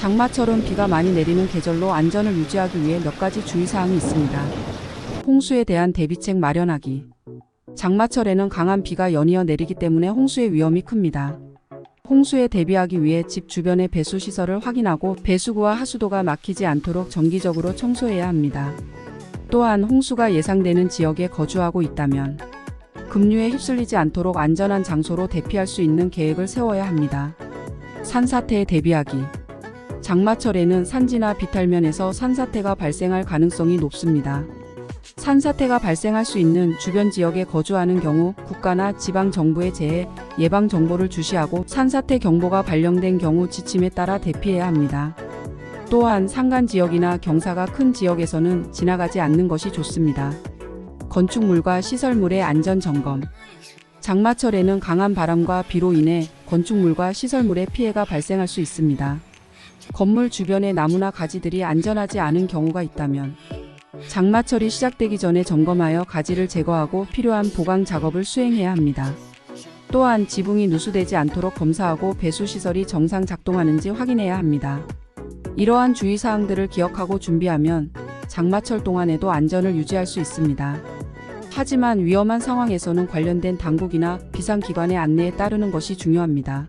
장마철은 비가 많이 내리는 계절로 안전을 유지하기 위해 몇 가지 주의사항이 있습니다. 홍수에 대한 대비책 마련하기. 장마철에는 강한 비가 연이어 내리기 때문에 홍수의 위험이 큽니다. 홍수에 대비하기 위해 집 주변의 배수 시설을 확인하고 배수구와 하수도가 막히지 않도록 정기적으로 청소해야 합니다. 또한 홍수가 예상되는 지역에 거주하고 있다면 급류에 휩쓸리지 않도록 안전한 장소로 대피할 수 있는 계획을 세워야 합니다. 산사태에 대비하기. 장마철에는 산지나 비탈면에서 산사태가 발생할 가능성이 높습니다. 산사태가 발생할 수 있는 주변 지역에 거주하는 경우 국가나 지방 정부의 재해 예방 정보를 주시하고 산사태 경보가 발령된 경우 지침에 따라 대피해야 합니다. 또한 산간 지역이나 경사가 큰 지역에서는 지나가지 않는 것이 좋습니다. 건축물과 시설물의 안전 점검. 장마철에는 강한 바람과 비로 인해 건축물과 시설물의 피해가 발생할 수 있습니다. 건물 주변의 나무나 가지들이 안전하지 않은 경우가 있다면 장마철이 시작되기 전에 점검하여 가지를 제거하고 필요한 보강 작업을 수행해야 합니다. 또한 지붕이 누수되지 않도록 검사하고 배수 시설이 정상 작동하는지 확인해야 합니다. 이러한 주의사항들을 기억하고 준비하면 장마철 동안에도 안전을 유지할 수 있습니다. 하지만 위험한 상황에서는 관련된 당국이나 비상기관의 안내에 따르는 것이 중요합니다.